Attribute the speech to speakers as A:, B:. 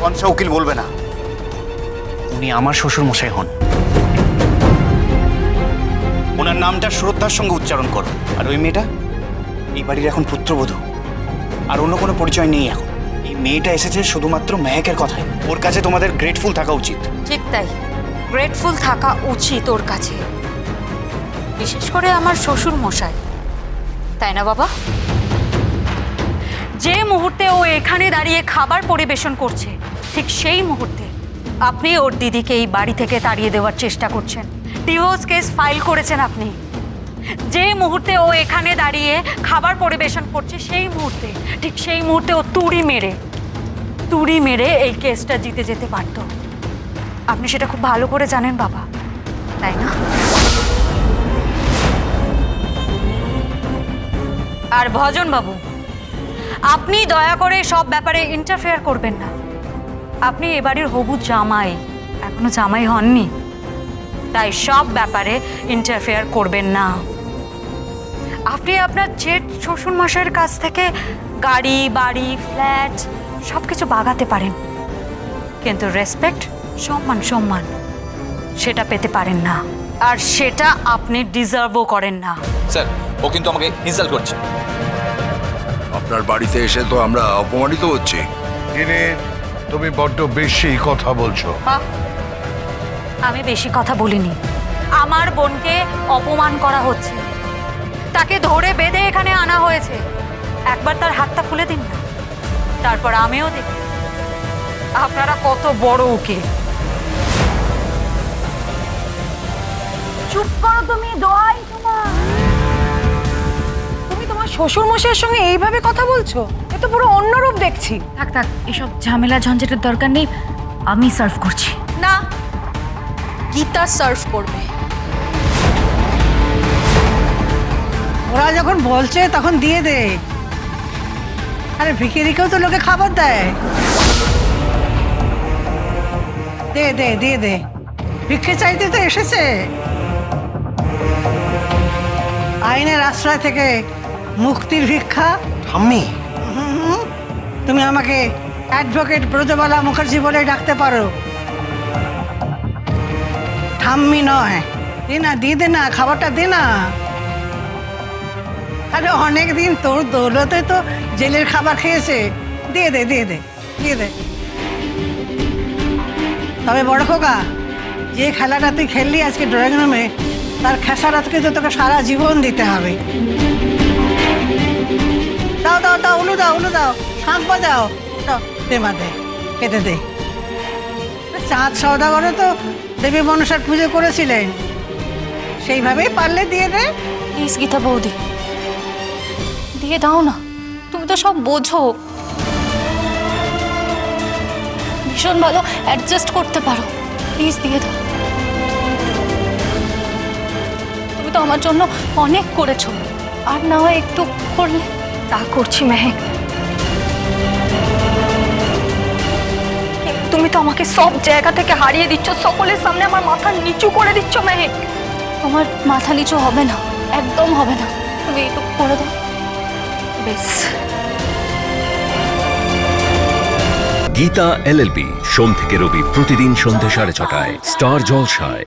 A: কনসা উকিল বলবে না। উনি আমার শ্বশুর মশাই হন। ওনার নামটা শ্রদ্ধার সঙ্গে উচ্চারণ করো। আর ওই মেয়েটা? এই বাড়ির এখন পুত্রবধূ। আর অন্য কোনো পরিচয় নেই এখন। এই মেয়েটা এসেছে শুধুমাত্র মেহেকের কথায়। ওর কাছে তোমাদের গ্রেটফুল থাকা উচিত।
B: ঠিক তাই। গ্রেটফুল থাকা উচিত ওর কাছে। বিশেষ করে আমার শ্বশুর মশাই তাই না বাবা? যে মুহূর্তে ও এখানে দাঁড়িয়ে খাবার পরিবেশন করছে, ঠিক সেই মুহূর্তে আপনি ওর দিদিকে এই বাড়ি থেকে তাড়িয়ে দেওয়ার চেষ্টা করছেন। ডিভোর্স কেস ফাইল করেছেন আপনি। যে মুহূর্তে ও এখানে দাঁড়িয়ে খাবার পরিবেশন করছে, সেই মুহূর্তে, ঠিক সেই মুহূর্তে ও তুড়ি মেরে তুড়ি মেরে এই কেসটা জিতে যেতে পারতো আপনি সেটা খুব ভালো করে জানেন বাবা, তাই না? আর ভজন বাবু আপনি দয়া করে সব ব্যাপারে ইন্টারফেয়ার করবেন না। আপনি এবারের হবু জামাই, এখনও জামাই হননি। তাই সব ব্যাপারে ইন্টারফেয়ার করবেন না। আপনি আপনার জেঠ শ্বশুর মশাইয়ের কাছ থেকে গাড়ি, বাড়ি ফ্ল্যাট সব কিছু বাগাতে পারেন। কিন্তু রেসপেক্ট সম্মান সম্মান, সেটা পেতে পারেন না। আর সেটা আপনি ডিজার্ভও করেন না।
C: স্যার, ও কিন্তু আমাকে ইনসাল্ট করছে।
D: আপনার বাড়িতে এসে তো আমরা অপমানিত হচ্ছি।
E: দিনে তুমি বড্ড বেশি কথা বলছো।
B: আমি বেশি কথা বলিনি। আমার বোনকে অপমান করা হচ্ছে। তাকে ধরে বেঁধে এখানে আনা হয়েছে। একবার তার হাতটা খুলে দিন না। তারপর আমিও দেখি। আপনারা কত বড় উকিল।
F: চুপ করো তুমি দোয়াই শ্বশুর মশাইয়ের সঙ্গে এইভাবে কথা বলছো? এ তো পুরো অন্য রূপ দেখছি।
G: থাক থাক এসব ঝামেলা ঝঞ্ঝাটের দরকার নেই। আমি সার্ভ করছি।
H: না গীতা সার্ভ করবে।
I: ওরা যখন বলছে তখন দিয়ে দে। আরে ভিকিরিকেও তো লোকে খাবার দেয়। দে দে দিয়ে দে। ভিক্ষে চাইতে তো এসেছে। আইনের আশ্রয় থেকে মুক্তির ভিক্ষা?
A: ঠাম্মি।
I: হুম, তুমি আমাকে অ্যাডভোকেট ব্রজবালা মুখার্জি বলে ডাকতে পারো। ঠাম্মি নয়। দে না দিয়ে দে না খাবারটা দে না আরে অনেক দিন তোর দৌলতে তো জেলের খাবার খেয়েছে। দিয়ে দে দিয়ে দে দিয়ে দে। তবে বড় খোকা যে খেলাটা তুই খেললি আজকে ড্রয়িং রুমে তার খেসারাতকে তো তোকে সারা জীবন দিতে হবে। দাও দাও দাও, উলু দাও উলু দাও। শাঁখ বাজাও। দে মা, দে খেতে দে। চাঁদ সওদাগরে তো দেবী মনসার পুজো করেছিলেন। সেইভাবেই পারলে দিয়ে দে।
H: প্লিজ গীতা বৌদি, দিয়ে দাও না। তুমি তো সব বোঝো। ভীষণ ভালো অ্যাডজাস্ট করতে পারো। প্লিজ দিয়ে দাও। তুমি তো আমার জন্য অনেক করেছ। আর না হয় একটু করলে।
G: তা করছি মেহেক
H: তুমি তো আমাকে সব জায়গা থেকে হারিয়ে দিচ্ছ, সকলের সামনে আমার মাথা নিচু করে দিচ্ছ মেহেক তোমার মাথা নিচু হবে না, একদম হবে না। তুমি এইটুকু করে দাও।
G: বেশ।
J: গীতা এলএলবি সোম থেকে রবি, প্রতিদিন সন্ধ্যে সাড়ে ছটায়। স্টার জলসায়।